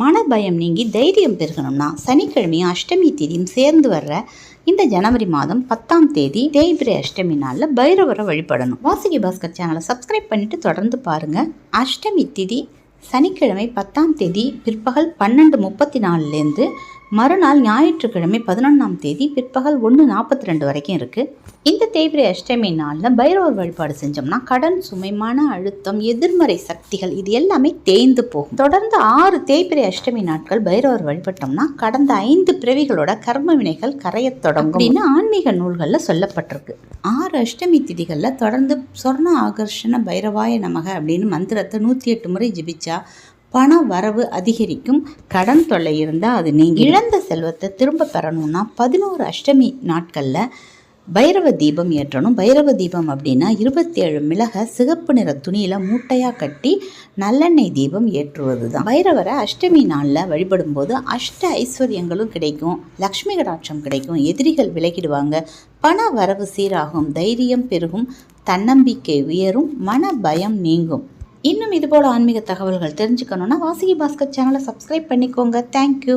மனபயம் நீங்கி தைரியம் பெருகணும்னா சனிக்கிழமையும் அஷ்டமி தேதியும் சேர்ந்து வர்ற இந்த ஜனவரி மாதம் பத்தாம் தேதி தேய்பிரை அஷ்டமி நாளில் பைரவரை வழிபடணும். வாசுகி பாஸ்கர் சேனலை சப்ஸ்கிரைப் பண்ணிட்டு தொடர்ந்து பாருங்க. அஷ்டமி திதி சனிக்கிழமை பத்தாம் தேதி பிற்பகல் பன்னெண்டு முப்பத்தி நாலுலேருந்து மறுநாள் ஞாயிற்றுக்கிழமை பதினொன்றாம் தேதி பிற்பகல் ஒன்று நாற்பத்தி ரெண்டு வரைக்கும் இருக்குது இந்த தேய்பிரை அஷ்டமி நாளில் பைரவர் வழிபாடு செஞ்சோம்னா கடன் சுமை மன அழுத்தம் எதிர்மறை சக்திகள் இது எல்லாமே தேய்ந்து போகும். தொடர்ந்து ஆறு தேய்பிரை அஷ்டமி நாட்கள் பைரவர் வழிபட்டோம்னா கடந்த ஐந்து பிறவிகளோட கர்ம வினைகள் கரையத் தொடங்கும். அப்படின்னு ஆன்மீக நூல்களில் சொல்லப்பட்டிருக்கு. ஆறு அஷ்டமி திதிகளில் தொடர்ந்து சொர்ண ஆகர்ஷண பைரவாய நமக அப்படின்னு மந்திரத்தை நூற்றி எட்டு முறை ஜிபிச்சா பண வரவு அதிகரிக்கும் கடன் தொல்லை இருந்தால் அது நீங்கள் இழந்த செல்வத்தை திரும்ப பெறணும்னா பதினோரு அஷ்டமி நாட்களில் பைரவ தீபம் ஏற்றணும். பைரவ தீபம் அப்படின்னா இருபத்தி ஏழு மிளகை சிகப்பு நிற துணியில் மூட்டையாக கட்டி நல்லெண்ணெய் தீபம் ஏற்றுவது தான் பைரவரை அஷ்டமி நாளில் வழிபடும்போது அஷ்ட ஐஸ்வர்யங்களும் கிடைக்கும் லக்ஷ்மி கடாட்சம் கிடைக்கும் எதிரிகள் விலகிடுவாங்க. பண வரவு சீராகும் தைரியம் பெருகும் தன்னம்பிக்கை உயரும் மன பயம் நீங்கும். இன்னும் இதுபோல் ஆன்மீக தகவல்கள் தெரிஞ்சுக்கணுன்னா வாசகி பாஸ்கர் சேனலை சப்ஸ்கிரைப் பண்ணிக்கோங்க. தேங்க்யூ